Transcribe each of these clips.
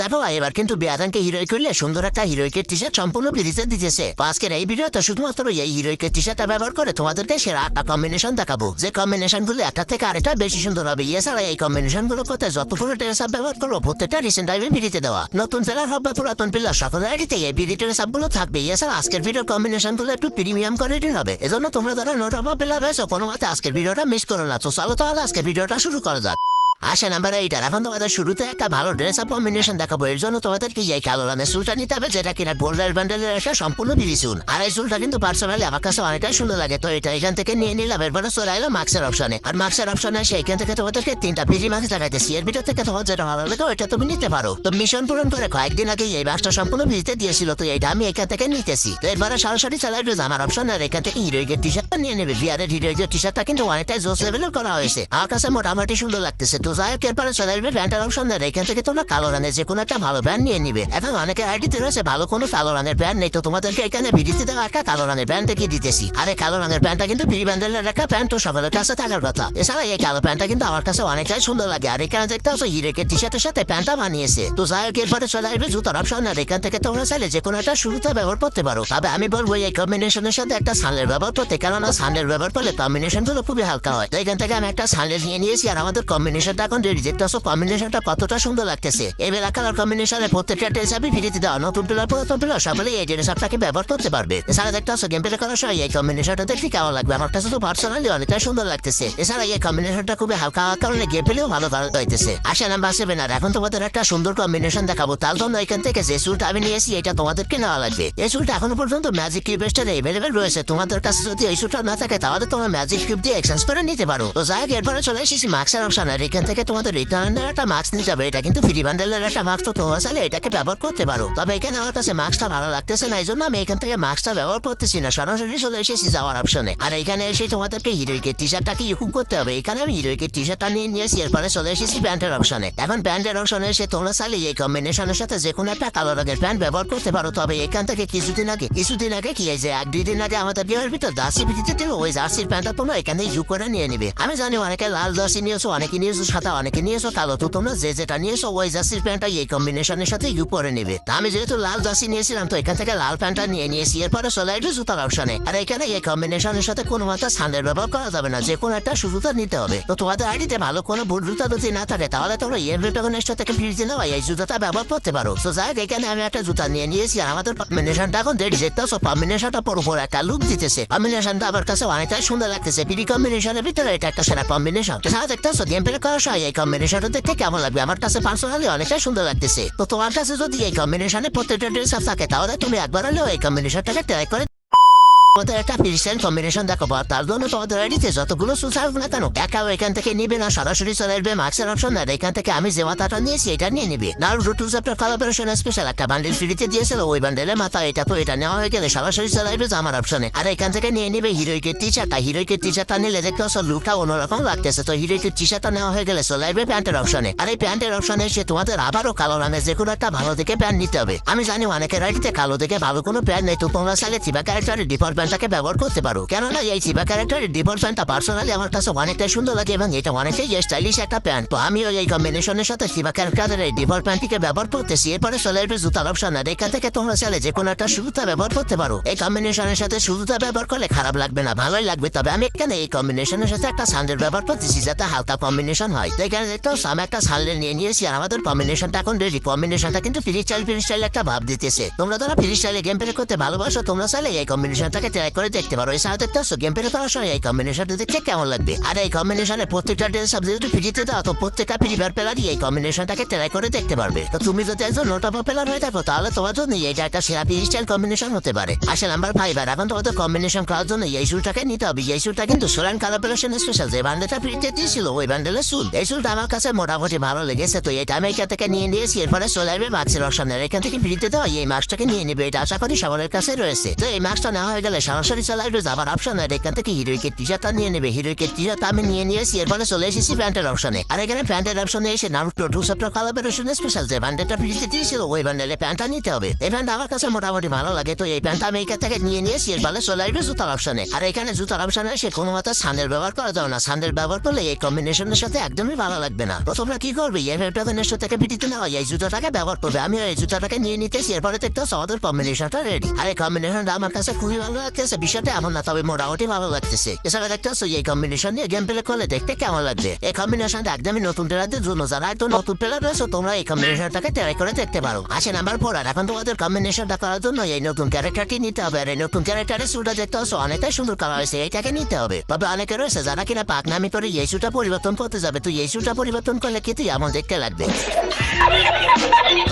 দেখো এবার কিন্তু বিয়াদানকে হিরোই করলে সুন্দর একটা হিরোইকের টি শার্ট সম্পূর্ণ ফ্রিতে দিতেছে। আজকের এই ভিডিওতে শুধুমাত্র এই হিরোইকের টি শার্টটা ব্যবহার করে তোমাদেরকে সেরা একটা কম্বিনেশন দেখাবো। যে কম্বিনেশনগুলো একটা থেকে আরেকটা বেশি সুন্দর হবে। এছাড়া এই কম্বিনেশনগুলো করতে যতগুলো ড্রেস আপ ব্যবহার করো, প্রত্যেকটা রিসেন্ট টাইমে ভিডিওতে দেওয়া। নতুন প্লেয়ার হবে পুরাতন প্লেয়ার সকলের আইডিতে এই ভিডিও ড্রেস আপগুলো থাকবে। এছাড়া আজকের ভিডিওর কম্বিনেশনগুলো একটু প্রিমিয়াম কোয়ালিটির হবে। এজন্য তোমরা যারা নোট অফ প্লেয়ার হয়েছো, কোনো মতে আজকের ভিডিওটা মিস করো না। তো চলো তাহলে আজকের ভিডিওটা শুরু করা যাক। আসে নাম্বার এইটার এখন তোমাদের শুরুতে একটা ভালো ড্রেস আপ কম্বিনেশন দেখাবো। এর জন্য তোমাদেরকে এই কালো রঙের চুলটা নিতে হবে, যেটা কিনা গোল্ডের ব্যান্ডেলের একটা সম্পূর্ণ চুল। আর এই চুলটা কিন্তু পার্সোনালি আমার কাছে অনেকটাই সুন্দর লাগে, তো এটা এখান থেকে নিয়ে নিলাম। এরপরে চলে এলো মার্কসের অপশনে আর মার্কসের অপশনে সেইখান থেকে তোমাদেরকে তিনটা পিজি মার্কস দেখাইতেছি। এর ভিতর থেকে তোমার যেটা ভালো লাগে ওইটা তুমি নিতে পারো। তো মিশন পূরণ করে কয়েকদিন আগে এই মার্কসটা সম্পূর্ণ ভিজিতে দিয়েছিল, তো এইটা আমি এখান থেকে নিতেছি। তো এরপরে সরাসরি চলে আসবে আমার অপশন আর এখান থেকে হিরোইকের টি শার্টটা নিয়ে নেবে। বিয়ারের হিরোইকের টি শার্টটা কিন্তু অনেকটাই জোস লেভেলের করা হয়েছে। আমার কাছে মোটামুটি সুন্দর লাগতেছে চলে আসবে প্যান্টের অপশন দেয় এখান থেকে তোমরা কালো রানের যে কোনো একটা ভালো ব্যান্ড নিয়ে নিবে। এখন অনেকে আইডিতে রয়েছে, ভালো কোনো কালো রানের ব্যান্ড নেই, তো তোমাদেরকে এখানে ভিডিওতে দেওয়া একটা কালো রানের ব্যান্ড দেখিয়ে দিতেছি? আর এই কালো রঙের প্যান্টটা কিন্তু ফ্রি ব্যান্ডেলের একটা প্যান্ট তো সকলের কাছে থাকার কথা। এছাড়া এই কালো প্যান্টটা কিন্তু আমার কাছে অনেকটাই সুন্দর লাগে। আর এখানে দেখতে হচ্ছে হিরেকের টি শার্টের সাথে প্যান্টটা বানিয়েছে। তো যাই হোক এরপরে চলে আসবে জুতার অপশন। আর এখান থেকে তোমরা চাইলে যে কোনো একটা শুরুতে ব্যবহার করতে পারো। তবে আমি বলব, এই কম্বিনেশনের সাথে একটা সানের ব্যবহার করতে। কেননা সানের ব্যবহার করলে কম্বিনেশনগুলো খুবই হালকা হয়। তো এখান থেকে আমি একটা সানের নিয়ে নিয়েছি, আর আমাদের কম্বিনেশনটা এখন রেডি কম্বিনেশনটা কতটা সুন্দর লাগতেছে। এই বেলা কালার কম্বিনেশনের প্রত্যেকটা ড্রেস আপনি ফিরিতে দেওয়া নতুন প্লেয়ার পুরাতন প্লেয়ার সকলে এই ড্রেস আপনাকে ব্যবহার করতে পারবে। এছাড়া দেখতে হচ্ছে গেম প্লে করার সময় এই কম্বিনেশনটা দেখতে কেমন লাগবে? আমার কাছে তো পার্সোনালি অনেকটা সুন্দর লাগতেছে। এছাড়া এই কম্বিনেশনটা খুবই হালকা হওয়ার কারণে গেম প্লেও ভালো ভালো হইতেছে। আসে নাম্বার সেভেন আর এখন তোমাদের একটা সুন্দর কম্বিনেশন দেখাবো। তার জন্য এখান থেকে যে চুলটা আমি নিয়েছি এটা তোমাদেরকে নেওয়া লাগবে। এই চুলটা এখনও পর্যন্ত ম্যাজিক কিউবেস্টার এভেলেবেল রয়েছে। তোমাদের কাছে যদি এই চুলটা না থাকে তাহলে তোমরা ম্যাজিক কিউব দিয়ে এক্সচেঞ্জ করে নিতে পারো। তো যাই হোক, এরপরে চলে এসেছি মাস্কের অপশন আর এখান থেকে তোমাদের রিটার্নের একটা মাস্ক নিতে হবে এটা কিন্তু ফ্রি বান্ডেলের একটা মাস্ক তো তোমরা চাইলে এটাকে ব্যবহার করতে পারো। তবে এখানে আমার কাছে মাস্কটা ভালো লাগতেছে না এই জন্য আমি এখান থেকে মাস্কটা ব্যবহার করতেছি না। সরাসরি চলে এসেছি যাওয়ার অপশনে আর এখানে এসে তোমাদেরকে হিরোইকের টি শার্টটাকে ইউকুম করতে হবে? এখানে আমি হিরোইকের টি শার্টটা নিয়ে নিয়েছি, এরপরে চলে এসেছি প্যান্টের অপশনে এখন প্যান্টের অপশনে এসে তোমরা চাইলে এই কম্বিনেশনের সাথে যে কোনো একটা কালো রঙের প্যান্ট ব্যবহার করতে পারো। তবে এখান থেকে কিছুদিন আগে কিছুদিন আগে কি যে এক দুই দিন আগে আমাদের বিয়ের ভিতর দাসি ভিত্তিতে ওই জার্সির প্যান্টটা তোমরা এখানে ইউ করে নিয়ে নিবে। আমি জানি অনেকে লাল জার্সি নিয়েছো, অনেকে নিয়েছো সাদা অনেকে নিয়েছো কালো তো তোমরা যে যেটা নিয়েছো, ওই জার্সির প্যান্টটা এই কম্বিনেশনের সাথে ইউ করে নেবে। আমি যেহেতু লাল জার্সি নিয়েছিলাম, তো এখান থেকে লাল প্যান্টটা নিয়ে নিয়েছি, এরপরে চলে আসবে জুতার অপশনে আর এখানে এই কম্বিনেশনের সাথে কোনো মাত্রা সানের ব্যবহার করা যাবে না যে কোনো একটা সুজুতা নিতে হবে। তো তোমাদের আইডিতে ভালো কোনো বুট জুতা যদি না থাকে, তাহলে তোমরা ইয়ের ড্রাগনের সাথে ফ্রিজে নেওয়া এই জুতাটা ব্যবহার করতে পারো। তো যাই এখানে আমি একটা জুতা নিয়ে নিয়েছি, আর আমাদের কম্বিনেশনটা এখন রেডি দেখতে হচ্ছে কম্বিনেশনটা পর উপর একটা লুক দিতেছে। কম্বিনেশনটা আমার কাছে অনেকটাই সুন্দর লাগতেছে। পিডি কম্বিনেশনের ভিতরে এটা একটা সেরা কম্বিনেশন তো সাথে দেখতে হচ্ছে গেম প্লে করার সময় এই কম্বিনেশনটা দেখতে কেমন লাগবে? আমার কাছে পার্সোনালি অনেকটাই সুন্দর লাগতেছে। তো তোমার কাছে যদি এই কম্বিনেশনে প্রত্যেকটা ড্রেস থাকে, তাহলে তুমি একবার হলেও এই কম্বিনেশনটাকে ট্রাই করে তোমাদের একটা ফিরিস্টাইল কম্বিনেশন দেখাবো তার জন্য তোমাদের আইডিতে যতগুলো সুচ আসবে না কেন? একাও এখান থেকে নিবে না, সরাসরি চলে আসবে মার্কসের অপশন আর এখান থেকে আমি যে মাথাটা নিয়েছি, এটা নিয়ে নিবে। Naruto two chapter collaboration special একটা বান্ডেল ফ্রিতে দিয়েছিল, ওই বান্ডেলের মাথা, এটা তো এটা নেওয়া হয়ে গেলে সরাসরি চলে আসবে আমার অপশনে আর এখান থেকে নিয়ে নিবে হিরোইকের টি শার্টটা হিরোইকের টি শার্টটা নিলে দেখতে হচ্ছে লুকটা অন্যরকম লাগতেছে, তো হিরোইকের টি শার্টটা নেওয়া হয়ে গেলে চলে আসবে প্যান্টের অপশনে আর এই প্যান্টের অপশনে এসে তোমাদের আবারও কালো রঙের যে কোনো একটা ভালো দেখে প্যান্ট নিতে হবে। আমি জানি অনেকের আইডিতে কালো দেখে ভালো কোনো প্যান্ট নেই, তো তোমরা চাইলে চিবা ক্যারেক্টারের ডিপার্টমেন্টটাকে ব্যবহার করতে পারো। কেননা এই চিবা ক্যারেক্টারের ডিফল্ট প্যান্টটা পার্সোনালি আমার কাছে অনেকটাই সুন্দর লাগে এবং এটা অনেকটাই স্টাইলিশ একটা প্যান্ট তো আমিও এই কম্বিনেশনের সাথে চিবা ক্যারেক্টারের এই ডিফল্ট প্যান্টটিকে ব্যবহার করতেছি। এরপরে চলে আসবে জুতার অপশন আর এখান থেকে তোমরা চাইলে যে কোনো একটা সুতা ব্যবহার করতে পারো। এই কম্বিনেশনের সাথে সুতা ব্যবহার করলে খারাপ লাগবে না, ভালোই লাগবে। তবে আমি এখানে এই কম্বিনেশনের সাথে একটা সান্ডেল ব্যবহার করতেছি যাতে হালকা কম্বিনেশন হয়। তো এখানে দেখতে আমি একটা সান্ডেল নিয়ে নিয়েছি আর আমাদের কম্বিনেশনটা এখন রেডি কম্বিনেশনটা কিন্তু ফ্রি স্টাইল ফ্রি স্টাইল একটা ভাব দিতেছে। তোমরা যারা ফ্রি স্টাইলে গেম প্লে করতে ভালোবাসো, তোমরা চাইলে এই কম্বিনেশনটাকে ট্রাই করে দেখতে পারো। এছাড়া দেখতে হচ্ছে গেম প্লে করার সময় এই কম্বিনেশনটা দেখতে কেমন লাগবে। আর এই কম্বিনেশনে প্রত্যেকটা ড্রেস সব যেহেতু দাও, তো প্রত্যেকটা ফ্রিবার প্লেয়ারই এই কম্বিনেশনটাকে ট্রাই করে দেখতে পারবে। তো তুমি যদি একজন নোট অফ হয়ে থাকো, তাহলে তোমার জন্য এটা একটা সেরা স্টাইল কম্বিনেশন হতে পারে। আসলে নাম্বার ফাইভ আর এখন তোমাদের কম্বিনেশন করার জন্য এই শুলটাকে নিতে হবে। এই শুলটা কিন্তু সোলান কালাপেলেশন স্পেশাল যে বান্ডেলটা ফ্রিতে দিয়েছিল, ওই বান্ডেলের শুল এই শুলটা আমার কাছে মোটামুটি ভালো লেগেছে, তো এটা আমি এখান থেকে নিয়ে নিয়েছি। এরপরে চলে আসবে মাস্কের অপশনের এখান থেকে ফ্রিতে দেওয়া, এই মাস্কটাকে নিয়ে নেবে, এটা আশা করি সবার কাছে রয়েছে। তো এই মাস্কটা নেওয়া হয়ে গেলে গেলে সরাসরি চলে আসবে যাবার অপশন আর এখান থেকে হিরোইকের টি শার্টটা নিয়ে নেবে হিরোইকের টি শার্ট আমি নিয়ে নিয়েছি এরপরে চলে এসেছি প্যান্টের অপশনে আর এখানে প্যান্টের অপশনে এসে নারুটো টু সপ্তাহ কালাবের ওষুধ স্পেশাল যে প্যান্টটা ফ্রিতে দিয়েছিল ওই প্যান্ডেলে প্যান্টটা নিতে হবে এই প্যান্ট আমার কাছে মোটামুটি ভালো লাগে তো এই প্যান্টটা আমি এখান থেকে নিয়ে নিয়েছি এরপরে চলে আসবে জুতার অপশনে আর এখানে জুতার অপশনে এসে কোনো মতো সান্ডেল ব্যবহার করা যাবে না সান্ডেল ব্যবহার করলে এই কম্বিনেশনের সাথে একদমই ভালো লাগবে না তো তোমরা কি করবে এই প্যান্টের সাথে পিটিতে নেওয়া এই জুতাটাকে ব্যবহার করবে আমি এই জুতাটাকে নিয়ে নিতেছি এরপরে দেখতে আমাদের কম্বিনেশনটা রেডি আর এই কম্বিনেশনটা আমার কাছে খুবই ভালো লাগতেছে। রয়েছে যারা কিনা পাকনামি করে এই পরিবর্তন করতে যাবে তুই এই সুটা পরিবর্তন করলে কি তুই এমন দেখতে লাগবে?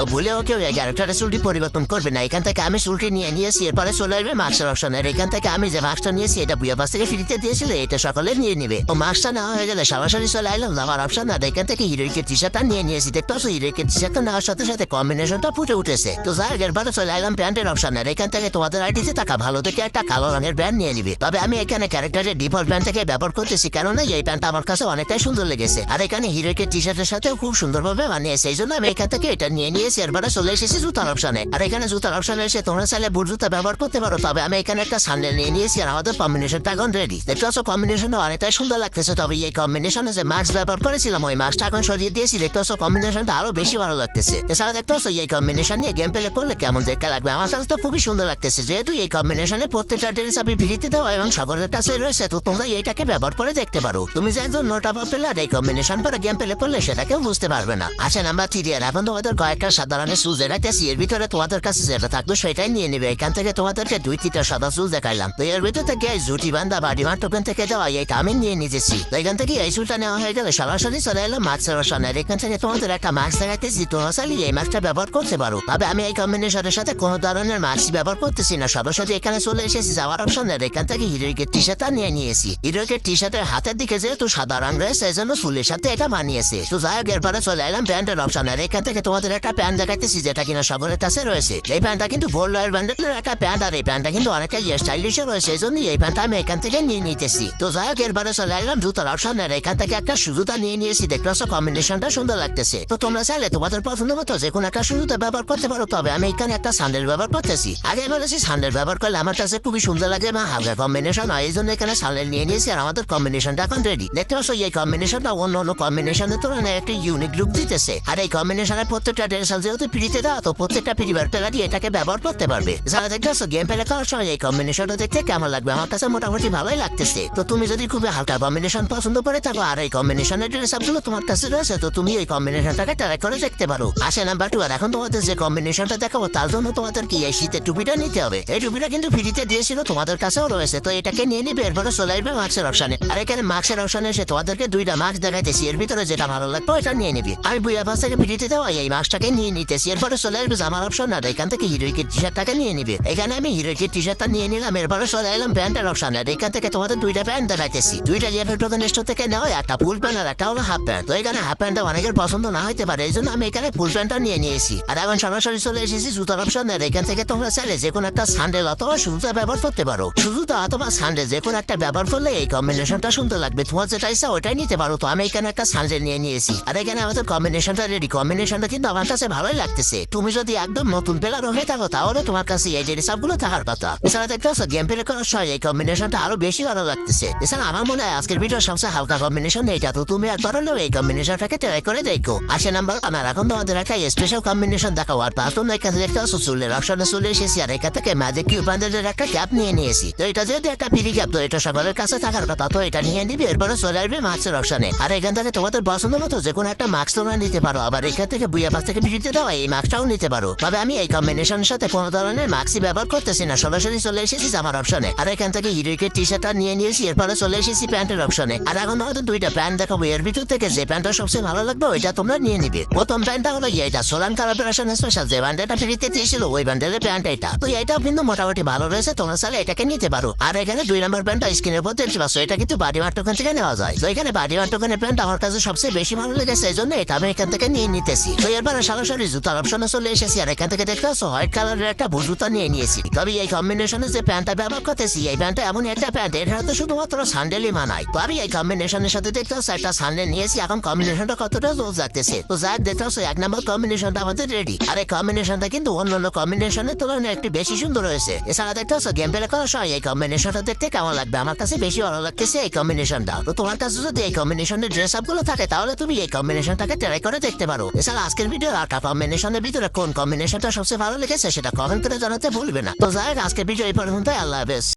ভুলেও কেউ এই ক্যারেক্টারের পরিবর্তন করবে না, এখান থেকে আমি চুলটি নিয়ে নিয়েছি, এরপরে চলে আসবে মাস্টার অপশন আর এখান থেকে আমি যে মাস্কটা নিয়েছি, এটা বুয়া পাশ থেকে ফ্রিতে দিয়েছিল, এটা সকলে নিয়ে নিবে। ও মাস্কটা নেওয়া হয়ে গেলে সরাসরি চলে এলাম আমার অপশন আর এখান থেকে হিরোইকের টি শার্টটা নিয়ে নিয়েছি। দেখতে পাচ্ছ হিরোইকের টি শার্টটা নেওয়ার সাথে সাথে কম্বিনেশনটা ফুটে উঠেছে। তো যাই এরপরে চলে এলাম প্যান্টের অপশন আর এখান থেকে তোমাদের আইডিতে টাকা ভালো থেকে একটা কালো রঙের ব্যান্ড নিয়ে নিবে। তবে আমি এখানে ক্যারেক্টারের ডিফল্ট ব্যান্ড থেকে ব্যবহার করতেছি, কেননা এই প্যান্টটা আমার কাছে অনেকটাই সুন্দর লেগেছে। আর এখানে হিরোইকের টি শার্টের সাথেও খুব সুন্দরভাবে বানিয়েছে, এই জন্য আমি এখান থেকে এটা নিয়ে নিয়েছি। এরপরে চলে এসেছি জুতার অপশনে আর এখানে জুতার অপশনে এসে তোমরা চাইলে বুট জুতা ব্যবহার করতে পারো, তবে আমি এখানে একটা সান্ডেল নিয়ে নিয়েছি আর আমাদের কম্বিনেশনটা এখন রেডি দেখতে পাচ্ছ কম্বিনেশনটা অনেকটাই সুন্দর লাগতেছে তবে এই কম্বিনেশনে যে মাস্ক ব্যবহার করেছিলাম ওই মাস্কটা এখন সরিয়ে দিয়েছি দেখতে পাচ্ছ কম্বিনেশনটা আরও বেশি ভালো লাগতেছে এছাড়া দেখতে পাচ্ছ এই কম্বিনেশন নিয়ে গেম প্লে করলে কেমন দেখতে লাগবে আমার কাছে তো খুবই সুন্দর লাগতেছে যেহেতু এই কম্বিনেশনে প্রত্যেকটা ড্রেস আমি ফ্রিতে দেওয়া এবং সকলের কাছে রয়েছে তো তোমরা এইটাকে ব্যবহার করে দেখতে পারো তুমি যে একজন নোটা প্লেয়ার এই কম্বিনেশন পরে গেম প্লে করলে সেটাকেও বুঝতে পারবে না আচ্ছা নাম্বার থ্রি আর এখন তোমাদের কয়েকটা সাধারণ সুজে এর ভিতরে তোমাদের কাছে যেটা থাকবে সেটাই নিয়ে নেবে এখান থেকে তোমাদেরকে দুই তিনটা সাদা সুজ দেখাইলাম তো এর ভিতর থেকে এই জুটি বান্ধা বা ডিমান্ড টোকেন থেকে দেওয়া এইটা আমি নিয়ে নিতেছি তো এখান থেকে এই সুটা নেওয়া হয়ে গেলে সরাসরি চলে এলো মাস্কের রসানের এখান থেকে তোমাদের একটা মাস্ক দেখাইতেছি তোমরা চাইলে এই মাস্কটা ব্যবহার করতে পারো তবে আমি এই কম্বিনেশনের সাথে কোনো ধরনের মাস্ক ব্যবহার করতেছি না সরাসরি এখানে চলে এসেছি যাওয়ার অপশনের এখান থেকে হিরোইকের টি শার্টটা নিয়ে নিয়েছি হিরোইকের টি শার্টের হাতের দিকে যেহেতু সাদা রং রয়েছে এই জন্য ফুলের সাথে এটা বানিয়েছে তো যাই হোক এরপরে চলে এলাম প্যান্টের অপশনের এখান থেকে তোমাদের একটা প্যান্ট দেখাইতেছি যেটা কিনা সকলের কাছে রয়েছে এই প্যান্টটা কিন্তু ভোল রয়ের ব্যান্ডের একটা প্যান্ট আর এই প্যান্টটা কিন্তু অনেকটা স্টাইলিশ রয়েছে এই জন্য এই প্যান্টটা আমি এখান থেকে নিয়ে নিতেছি তো যাই হোক এরপরে চলে এলাম জুতার অপশনের এখান থেকে একটা সুজুতা নিয়ে নিয়েছি পাচ্ছ কম্বিনেশনটা সুন্দর লাগতেছে তো তোমরা চাইলে তোমাদের পছন্দ মতো যে কোনো একটা সুজুতা ব্যবহার করতে পারো তবে আমি এখানে একটা স্যান্ডেল ব্যবহার করতেছি আগে বলেছি স্যান্ডেল ব্যবহার করলে আমার কাছে খুবই সুন্দর লাগে এবং হালকা কম্বিনেশন হয় এই জন্য এখানে স্যান্ডেল নিয়ে নিয়েছি আর আমাদের কম্বিনেশনটা এখন রেডি দেখতে পাচ্ছ এই কম্বিনেশনটা অন্য অন্য কম্বিনেশনের তুলনায় একটা ইউনিক লুক দিতেছে আর এই কম্বিনেশনের প্রত্যেকটা ড্রেস যেহেতু ফ্রিতে দেওয়া তো প্রত্যেকটা পরিবার প্লেয়ারই এটাকে ব্যবহার করতে পারবে যারা দেখতে গেম প্লে করার সময় এই কম্বিনেশনটা দেখতে কেমন লাগবে? আমার কাছে মোটামুটি ভালোই লাগতেছে। তো তুমি যদি খুবই হালকা কম্বিনেশন পছন্দ করে থাকো, আর এই কম্বিনেশনের ড্রেসগুলো তোমার কাছে রয়েছে, তো তুমি এই কম্বিনেশনটাকে ট্রাই করে দেখতে পারো। আসে নাম্বার টু আর এখন তোমাদের যে কম্বিনেশনটা দেখাবো, তার জন্য তোমাদের কি এই শীতের টুপিটা নিতে হবে? এই টুপিটা কিন্তু ফ্রিতে দিয়েছিল, তোমাদের কাছেও রয়েছে। তো এটাকে নিয়ে নিবে, এরপরে চলে আসবে মাস্কের অপশনে আর এখানে মাস্কের অপশনে এসে তোমাদেরকে দুইটা মাস্ক দেখাইতেছি, এর ভিতরে যেটা ভালো লাগবে, ওইটা নিয়ে নিবি। আমি বুয়া পাশ থেকে ফ্রিতে দেওয়া এই মাস্কটাকে নিয়ে নিতেছি, এরপরে চলে আসবে আমার অপশন আর এখান থেকে হিরোইকের টি শার্টটাকে নিয়ে নিবে। এখানে আমি হিরোইকের টি শার্টটা নিয়ে নিলাম এরপরে চলে প্যান্টের অপশন এখান থেকে তোমাদের দুইটা প্যান্ট দেখাইতেছি। দুইটা লিয়ারের টোকেন স্টোর থেকে নেওয়া একটা ফুল প্যান্ট আর একটা হলো হাফ প্যান্ট। তো এখানে হাফ প্যান্টটা অনেকের পছন্দ না হতে পারে এই জন্য আমি এখানে ফুল প্যান্টটা নিয়ে নিয়েছি। আর এখন সরাসরি চলে এসেছি জুতার অপশন এখান থেকে তোমরা চাইলে যে কোনো একটা সান্ডেল অথবা সুজুতা ব্যবহার করতে পারো। সুজুতা অথবা সান্ডেল যে কোনো একটা ব্যবহার করলে এই কম্বিনেশনটা সুন্দর লাগবে। তোমার যেটা ইচ্ছা ওটাই নিতে পারো। তো আমি এখানে একটা সান্ডেল নিয়ে নিয়েছি। আর এখানে আমাদের কম্বিনেশনটা রেডি কম্বিনেশনটা কিন্তু আমার কাছে ভালোই লাগতেছে। তুমি যদি একদম নতুন প্লেয়ার হয়ে থাকো, তাহলে তোমার কাছে এই যে সবগুলো থাকার কথা। এছাড়া দেখতে পাচ্ছ গেম প্লে করার সময় এই কম্বিনেশনটা আরও বেশি ভালো লাগতেছে। এছাড়া আমার মনে হয় আজকের ভিডিও সবচেয়ে হালকা কম্বিনেশন এইটা, তো তুমি একবার হলেও এই কম্বিনেশনটাকে ট্রাই করে দেখো। আসে নাম্বার আমার এখন তোমাদের একটা স্পেশাল কম্বিনেশন দেখাও, আর পাঁচজন এখানে দেখতে পাচ্ছ চুলের অপশনে, চলে এসেছি, আর এখান থেকে ম্যাজিক কিউ প্যান্ডেলের একটা ক্যাপ নিয়ে নিয়েছি। তো এটা যেহেতু একটা ফ্রি ক্যাপ তো এটা সকলের কাছে থাকার কথা, তো এটা নিয়ে নিবি, এরপরে চলে আসবে মাস্কের অপশনে আর এখান থেকে তোমাদের পছন্দ মতো যে কোনো একটা মাস্ক তোমরা নিতে পারো, আবার এখান থেকে বুয়া পাশ থেকে ফ্রিতে দেওয়া এই মাস্কটাও নিতে পারো। তবে আমি এই কম্বিনেশনের সাথে কোনো ধরনের মাস্কই ব্যবহার করতেছি না, সরাসরি চলে এসেছি আমার অপশনে আর এখান থেকে হিরোইকের টি শার্টটা নিয়ে নিয়েছি, এরপরে চলে এসেছি প্যান্টের অপশনে আর এখন হয়তো দুইটা প্যান্ট দেখাবো, এর ভিতর থেকে যে প্যান্টটা সবচেয়ে ভালো লাগবে, ওইটা তোমরা নিয়ে নিবে। প্রথম প্যান্টটা হলো এইটা, সোলান কালাপেশন স্পেশাল যে ব্যান্ডেটা ফ্রিতে দিয়েছিল, ওই ব্যান্ডের প্যান্ট এটা তো এটাও কিন্তু মোটামুটি ভালো রয়েছে, তোমরা চাইলে এটাকে নিতে পারো। আর এখানে দুই নম্বর প্যান্টটা স্ক্রিনের উপর দেখতে পাচ্ছ, এটা কিন্তু বাড়ি দোকান থেকে নেওয়া যায়। তো এখানে বাড়ি মাঠ দোকানের প্যান্ট আমার কাছে সবচেয়ে বেশি ভালো লেগেছে, এই জন্য এটা আমি এখান থেকে নিয়ে নিতেছি। তো এরপরে সরাসরি জুতার অপশনে চলে এসেছি, আর এখান থেকে দেখতে পাচ্ছ হোয়াইট কালারের একটা জুতা নিয়ে নিয়েছি। তবে এই কম্বিনেশনে যে প্যান্টটা ব্যবহার করতেছি, এই প্যান্টটা এমন একটা প্যান্ট। এটা তো শুধুমাত্র সান্ডেলই মানায়। তো আমি এই কম্বিনেশনের সাথে দেখতে পাচ্ছ একটা সান্ডেল নিয়েছি, এখন কম্বিনেশনটা কতটা জোর লাগতেছে? তো যাক দেখতে পাচ্ছ এক নম্বর কম্বিনেশনটা আমাদের রেডি আর এই কম্বিনেশনটা কিন্তু অন্যান্য কম্বিনেশনের তুলনায় একটু বেশি সুন্দর হয়েছে। এছাড়া দেখতে পাচ্ছ গেম প্লে করার সময় এই কম্বিনেশনটা দেখতে কেমন লাগবে? আমার কাছে বেশি ভালো লাগতেছে এই কম্বিনেশনটা তো তোমার কাছে যদি এই কম্বিনেশনের ড্রেস আপগুলো থাকে, তাহলে তুমি এই কম্বিনেশনটাকে ট্রাই করে দেখতে পারো। এছাড়া আজকের ভিডিও আটটা কম্বিনেশনের ভিতরে কোন কম্বিনেশনটা সবচেয়ে ভালো লেগেছে, সেটা কমেন্ট করে জানাতে ভুলবে না। তো যাই আজকের ভিডিও Norman Bellavis. Tá,